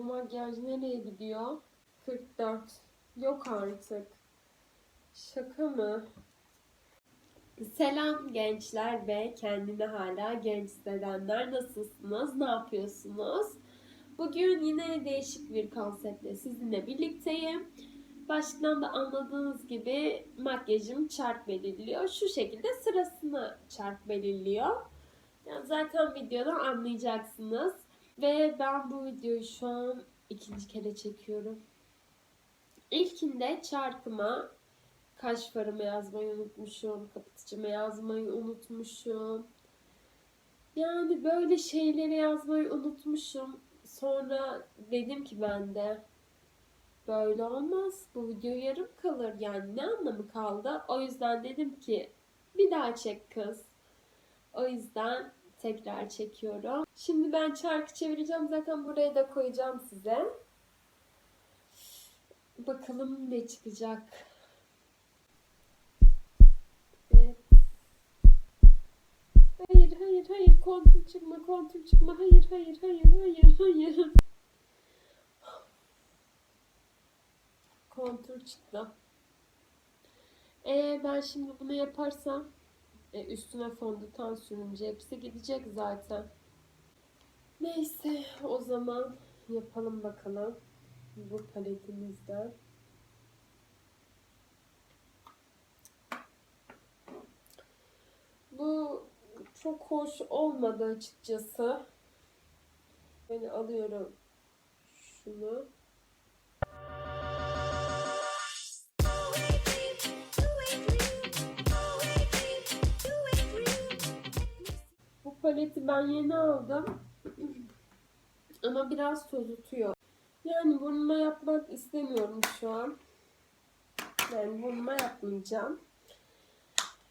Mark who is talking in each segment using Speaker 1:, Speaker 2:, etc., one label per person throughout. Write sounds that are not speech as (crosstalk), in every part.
Speaker 1: Bu makyaj nereye gidiyor? 44. Yok artık. Şaka mı? Selam gençler ve kendini hala genç hissedenler. Nasılsınız? Ne yapıyorsunuz? Bugün yine değişik bir konseptle sizinle birlikteyim. Başlıktan da anladığınız gibi makyajım çark belirliyor. Şu şekilde sırasını çark belirliyor. Yani zaten videodan anlayacaksınız. Ve ben bu videoyu şu an ikinci kere çekiyorum. İlkinde çarkıma kaş farımı yazmayı unutmuşum. Kapatıcımı yazmayı unutmuşum. Yani böyle şeyleri yazmayı unutmuşum. Sonra dedim ki ben de böyle olmaz. Bu video yarım kalır. Yani ne anlamı kaldı? O yüzden dedim ki bir daha çek kız. O yüzden tekrar çekiyorum. Şimdi ben çarkı çevireceğim. Zaten buraya da koyacağım size. Bakalım ne çıkacak. Evet. Hayır, hayır, hayır. Kontür çıkma, kontür çıkma. Hayır, hayır, hayır, hayır, hayır. Kontür çıktı. Ee, ben şimdi bunu yaparsam e, üstüne fondöten sürünce hepsi gidecek zaten. Neyse o zaman yapalım bakalım bu paletimizden. Bu çok hoş olmadı açıkçası. Ben alıyorum şunu. Paleti ben yeni aldım. Ama biraz sozutuyor. Yani burnuma yapmak istemiyorum şu an. Yani burnuma yapmayacağım.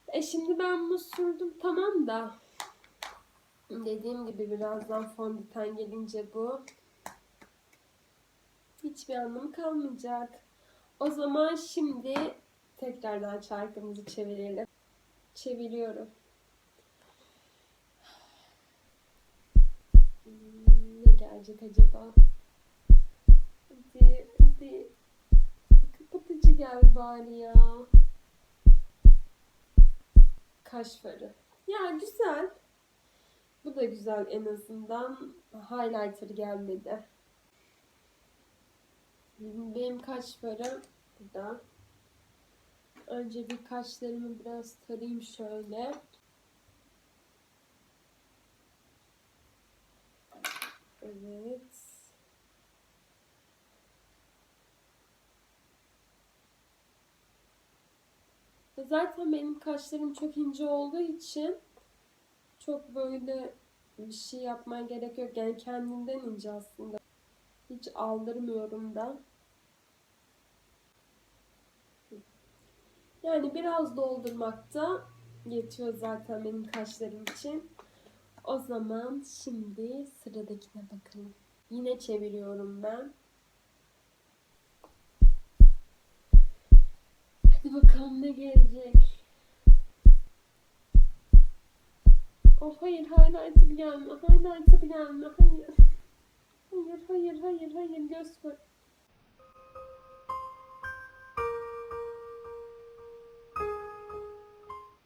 Speaker 1: E şimdi ben bunu sürdüm tamam da. Dediğim gibi birazdan fondöten gelince bu. Hiçbir anlamı kalmayacak. O zaman şimdi tekrardan çarkımızı çevirelim. Çeviriyorum. Ne gelecek acaba? Hadi, hadi. Kapatıcı gel bari ya. Kaş farı. Ya güzel. Bu da güzel en azından. Highlighter gelmedi. Benim kaş burada. Önce bir kaşlarımı biraz tarayayım şöyle. Evet. Zaten benim kaşlarım çok ince olduğu için çok böyle bir şey yapmaya gerek yok. Yani kendinden ince aslında. Hiç aldırmıyorum da. Yani biraz doldurmakta yetiyor zaten benim kaşlarım için. O zaman şimdi sıradakine bakalım. Yine çeviriyorum ben. Hadi bakalım ne gelecek. Oh hayır highlighter gelme. Highlighter gelme. Hayır. Hayır hayır hayır hayır göz koy.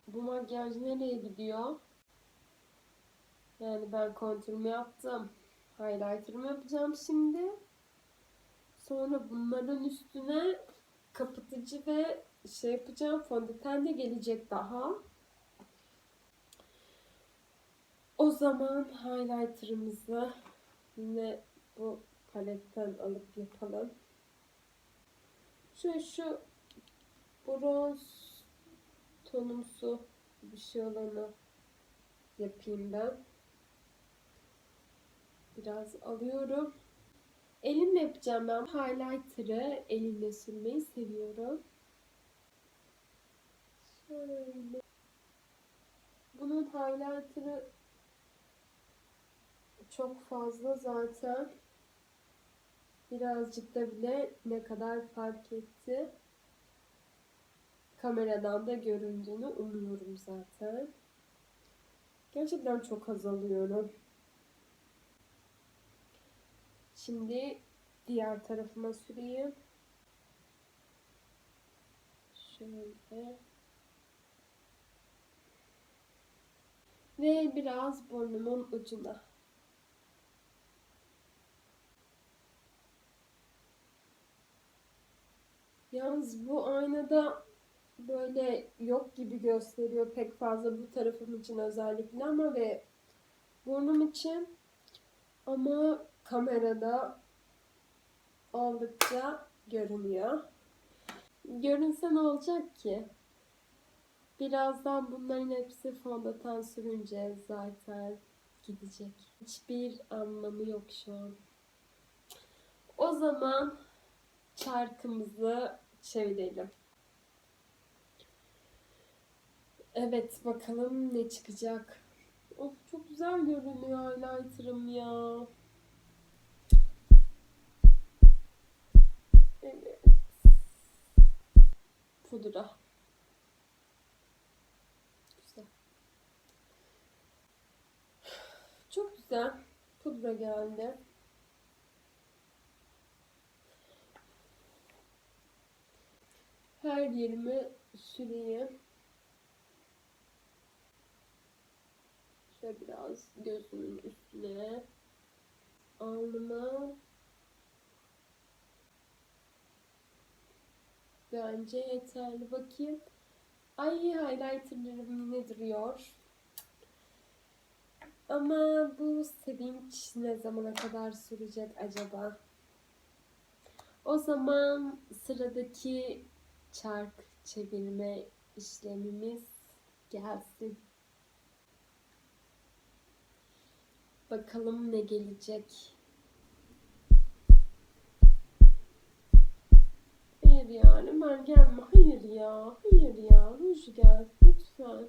Speaker 1: Bu makyaj nereye gidiyor? Yani ben kontürümü yaptım. Highlighter'ımı yapacağım şimdi. Sonra bunların üstüne kapatıcı ve şey yapacağım. Fondöten de gelecek daha. O zaman highlighter'ımızı yine bu paletten alıp yapalım. Şu şu bronz tonumsu bir şey olanı yapayım ben. Biraz alıyorum. Elimle yapacağım ben. Highlighter'ı elimle sürmeyi seviyorum. Şöyle. Bunun highlighter'ı çok fazla zaten. Birazcık da bile ne kadar fark etti. Kameradan da göründüğünü umuyorum zaten. Gerçekten çok az alıyorum. Şimdi diğer tarafıma süreyim. Şöyle. Ve biraz burnumun ucuna. Yalnız bu aynada böyle yok gibi gösteriyor pek fazla bu tarafım için özellikle ama ve burnum için ama kamerada oldukça görünüyor. Görünse ne olacak ki? Birazdan bunların hepsi fondöten sürünce zaten gidecek. Hiçbir anlamı yok şu an. O zaman çarkımızı çevirelim. Evet bakalım ne çıkacak. Of çok güzel görünüyor highlighter'ım ya. Pudra. Güzel. Çok güzel. Pudra geldi. Her yerimi süreyim. Şöyle biraz gözümün üstüne. Alnıma. Bence yeterli. Bakayım. Ay highlighterlarım yine duruyor. Ama bu sevinç ne zamana kadar sürecek acaba? O zaman sıradaki çark çevirme işlemimiz gelsin. Bakalım ne gelecek. Hayır ya Ömer gelme. Hayır ya. Hayır ya. Gel. Lütfen.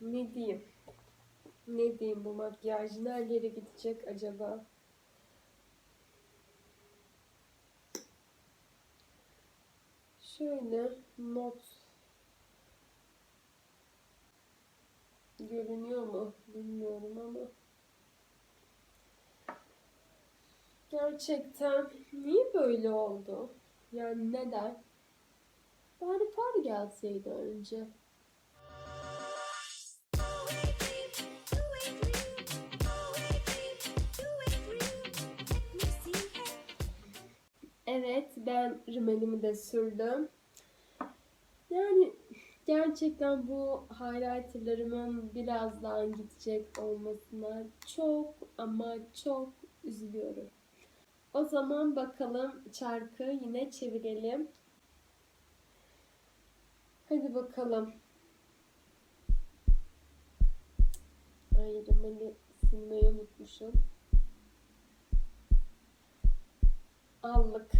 Speaker 1: Ne diyeyim? Ne diyeyim bu makyaj nerelere gidecek acaba? Şöyle not görünüyor mu bilmiyorum ama gerçekten niye böyle oldu? Yani neden? Bari far gelseydi önce. Evet, ben rimelimi de sürdüm. Yani gerçekten bu highlighterlarımın birazdan gidecek olmasına çok ama çok üzülüyorum. O zaman bakalım çarkı yine çevirelim. Hadi bakalım. Ay rimeli silmeyi unutmuşum. Allık.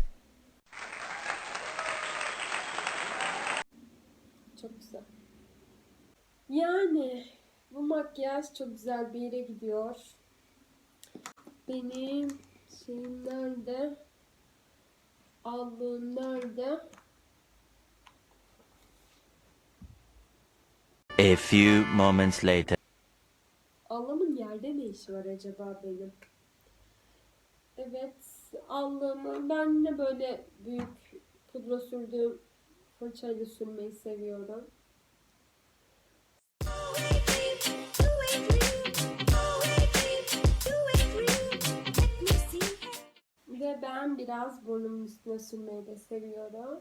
Speaker 1: Çok güzel. Yani bu makyaj çok güzel bir yere gidiyor. Benim şeyim nerede? Allığım nerede?
Speaker 2: A few moments later.
Speaker 1: Allığımın yerde ne işi var acaba benim? Evet, allığımı ben yine böyle büyük pudra sürdüğüm fırçayla sürmeyi seviyorum. Ve ben biraz burnumun üstüne sürmeyi de seviyorum.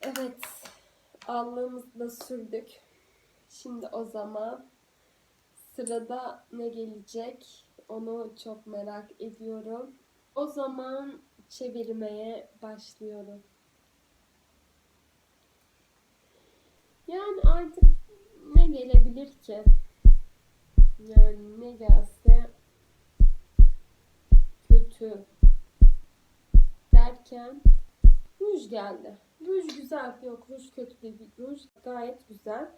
Speaker 1: Evet, allığımızı da sürdük. Şimdi o zaman sırada ne gelecek onu çok merak ediyorum. O zaman çevirmeye başlıyorum. Yani artık ne gelebilir ki? Yani ne gelse kötü derken ruj geldi. Ruj güzel. Yok ruj kötü değil. Ruj gayet güzel.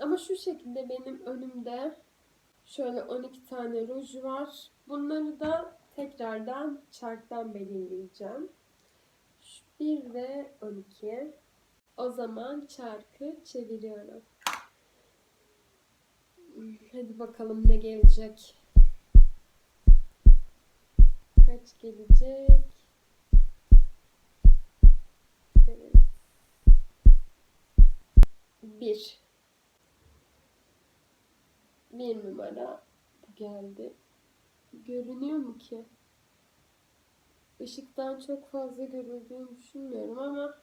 Speaker 1: Ama şu şekilde benim önümde şöyle 12 tane ruj var. Bunları da tekrardan çarktan belirleyeceğim. 1 ve 12. O zaman çarkı çeviriyorum. Hmm, Hadi bakalım ne gelecek. Kaç gelecek? Evet. 1. Bir numara geldi. Görünüyor mu ki? Işıktan çok fazla görüldüğünü düşünmüyorum ama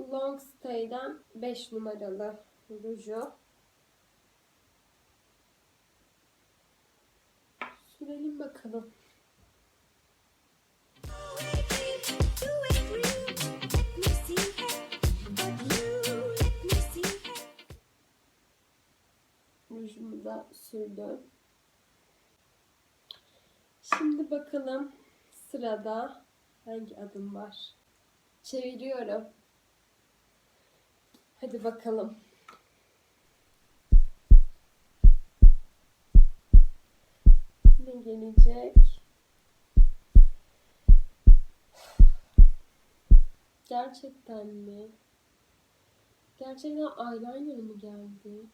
Speaker 1: Long Stay'den 5 numaralı ruju. Sürelim bakalım. Rujumu da sürdüm. Şimdi bakalım sırada hangi adım var? Çeviriyorum. Hadi bakalım. Ne gelecek? Gerçekten mi? Gerçekten eyeliner mı geldi?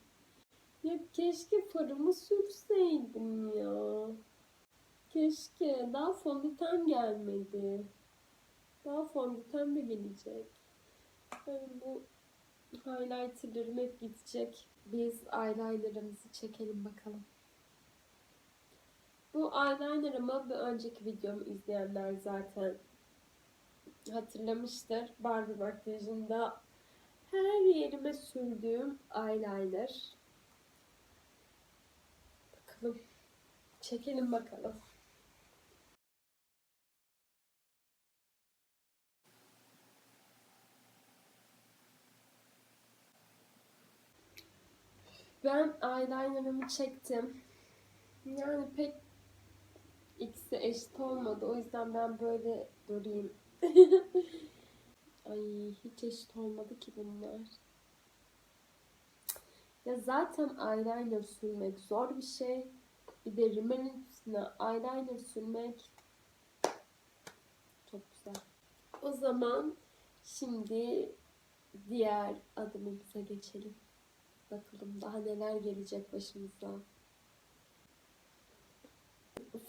Speaker 1: Ya keşke farımı sürseydim ya. Keşke. Daha fondöten gelmedi. Daha fondöten de gelecek. Yani bu highlighterlarım hep gidecek. Biz eyelinerımızı çekelim bakalım. Bu eyelinerımı bir önceki videomu izleyenler zaten hatırlamıştır. Barbie makyajında her yerime sürdüğüm eyeliner. Bakalım. Çekelim bakalım. Ben eyelinerımı çektim. Yani pek ikisi eşit olmadı. O yüzden ben böyle durayım. (laughs) Ay hiç eşit olmadı ki bunlar. Ya zaten eyeliner sürmek zor bir şey. Bir de rimelin üstüne eyeliner sürmek çok güzel. O zaman şimdi diğer adımımıza geçelim. Bakalım daha neler gelecek başımıza.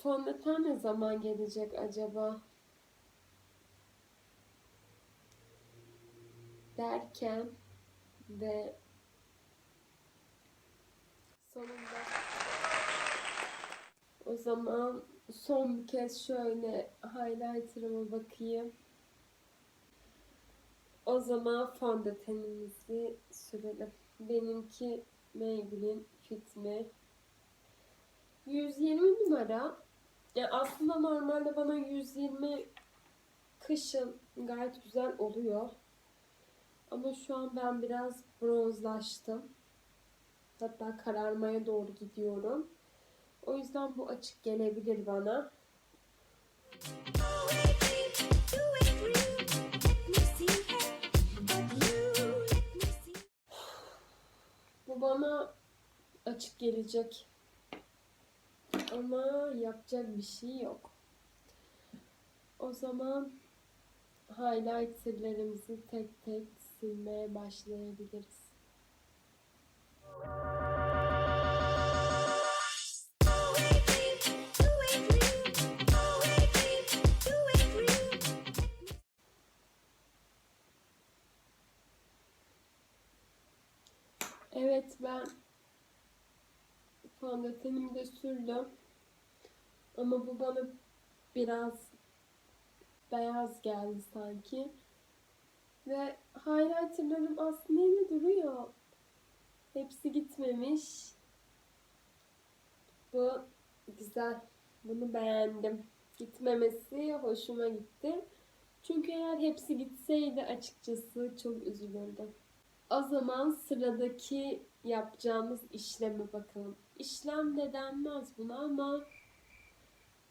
Speaker 1: Fondöten ne zaman gelecek acaba? Derken ve sonunda o zaman son bir kez şöyle highlighter'ıma bakayım. O zaman fondötenimizi sürelim. Benimki Maybelline Fit Me. 120 numara. Ya aslında normalde bana 120 kışın gayet güzel oluyor. Ama şu an ben biraz bronzlaştım. Hatta kararmaya doğru gidiyorum. O yüzden bu açık gelebilir bana. Bana açık gelecek. Ama yapacak bir şey yok. O zaman highlighterlarımızı tek tek silmeye başlayabiliriz. Evet ben fondötenimi de sürdüm. Ama bu bana biraz beyaz geldi sanki. Ve highlighterlarım aslında yine duruyor. Hepsi gitmemiş. Bu güzel. Bunu beğendim. Gitmemesi hoşuma gitti. Çünkü eğer hepsi gitseydi açıkçası çok üzülürdüm. O zaman sıradaki yapacağımız işleme bakalım. İşlem de denmez buna ama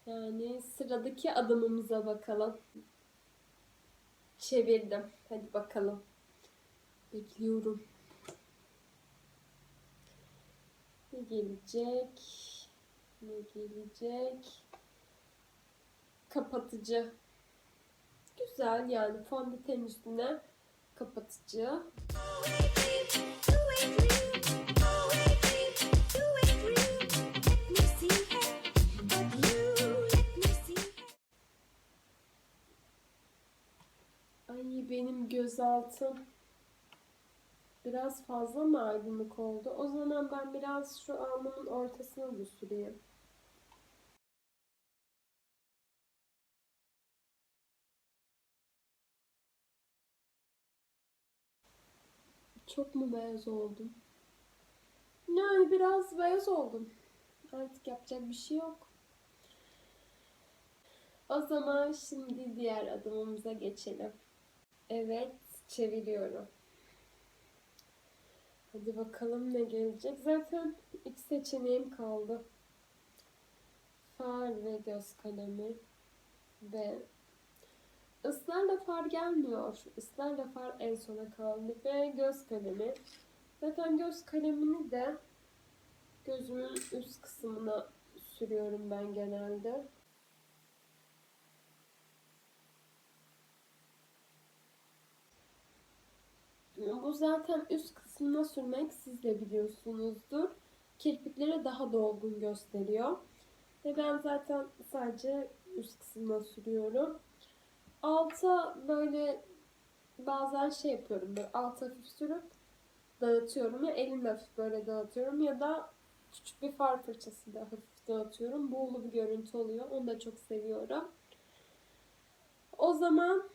Speaker 1: yani sıradaki adımımıza bakalım. Çevirdim. Hadi bakalım. Bekliyorum. Ne gelecek? Ne gelecek? Kapatıcı. Güzel yani fondöten üstüne kapatıcı. Ay benim gözaltım biraz fazla mı aydınlık oldu? O zaman ben biraz şu alnımın ortasına da süreyim. Çok mu beyaz oldum? Yani biraz beyaz oldum. Artık yapacak bir şey yok. O zaman şimdi diğer adımımıza geçelim. Evet, çeviriyorum. Hadi bakalım ne gelecek. Zaten iki seçeneğim kaldı. Far ve göz kalemi ve ısrarla far gelmiyor. Israrla far en sona kaldı ve göz kalemi. Zaten göz kalemini de gözümün üst kısmına sürüyorum ben genelde. Bu zaten üst kısmına sürmek siz de biliyorsunuzdur. Kirpikleri daha dolgun gösteriyor. Ve ben zaten sadece üst kısmına sürüyorum. Alta böyle bazen şey yapıyorum. Böyle alta hafif sürüp dağıtıyorum. Ya elimle hafif böyle dağıtıyorum ya da küçük bir far fırçasıyla hafif dağıtıyorum. Buğulu bir görüntü oluyor. Onu da çok seviyorum. O zaman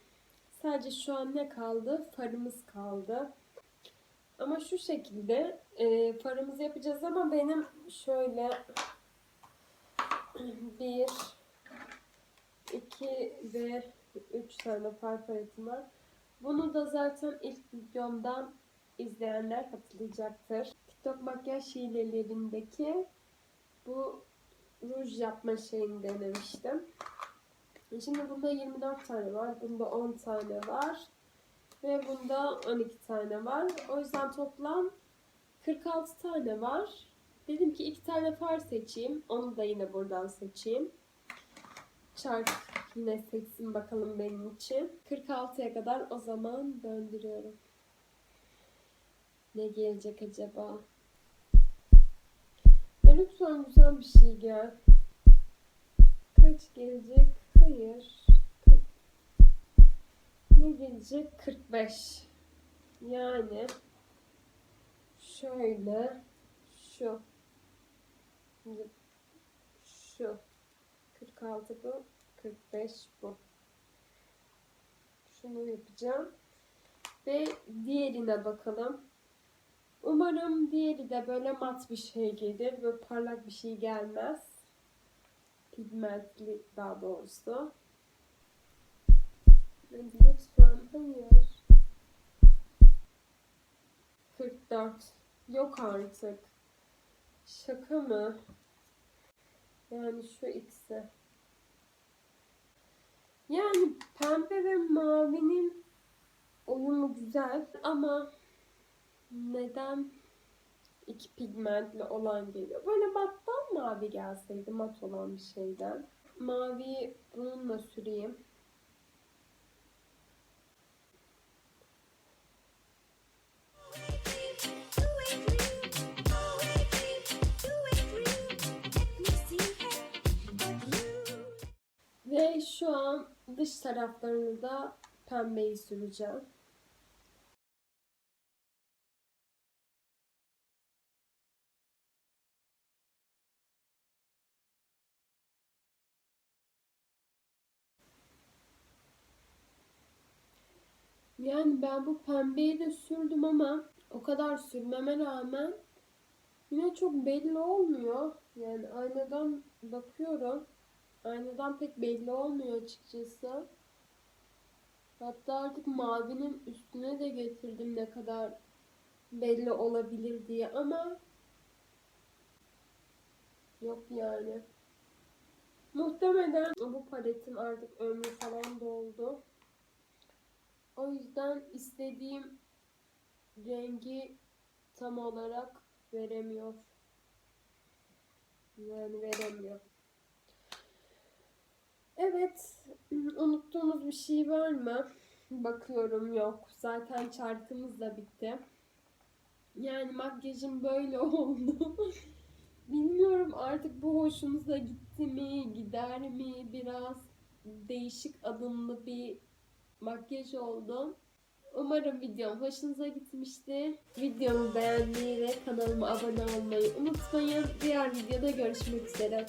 Speaker 1: Sadece şu an ne kaldı? Farımız kaldı. Ama şu şekilde e, farımızı yapacağız ama benim şöyle (clears throat) bir, iki ve üç tane far paletim var. Bunu da zaten ilk videomdan izleyenler hatırlayacaktır. TikTok makyaj hilelerindeki bu ruj yapma şeyini denemiştim. Şimdi bunda 24 tane var. Bunda 10 tane var. Ve bunda 12 tane var. O yüzden toplam 46 tane var. Dedim ki iki tane far seçeyim. Onu da yine buradan seçeyim. Çark yine seçsin bakalım benim için. 46'ya kadar o zaman döndürüyorum. Ne gelecek acaba? Ya lütfen güzel bir şey gel. Kaç gelecek? Hayır. Ne gelecek? 45. Yani şöyle şu şu 46 bu 45 bu şunu yapacağım ve diğerine bakalım umarım diğeri de böyle mat bir şey gelir böyle parlak bir şey gelmez pigmentli daha doğrusu. Lütfen hayır. 44. Yok artık. Şaka mı? Yani şu ikisi. Yani pembe ve mavinin uyumu güzel ama neden iki pigmentli olan geliyor. Böyle mattan mavi gelseydi mat olan bir şeyden. Maviyi bununla süreyim. Şu an dış taraflarını da pembeyi süreceğim. Yani ben bu pembeyi de sürdüm ama o kadar sürmeme rağmen yine çok belli olmuyor. Yani aynadan bakıyorum. Aynadan pek belli olmuyor açıkçası. Hatta artık mavinin üstüne de getirdim ne kadar belli olabilir diye ama yok yani. Muhtemelen bu paletin artık ömrü falan doldu. O yüzden istediğim rengi tam olarak veremiyor. Yani veremiyor. Evet. Unuttuğumuz bir şey var mı? Bakıyorum yok. Zaten çarkımız da bitti. Yani makyajım böyle (laughs) oldu. Bilmiyorum artık bu hoşunuza gitti mi, gider mi? Biraz değişik adımlı bir makyaj oldu. Umarım videom hoşunuza gitmiştir. Videomu beğenmeyi ve kanalıma abone olmayı unutmayın. Diğer videoda görüşmek üzere.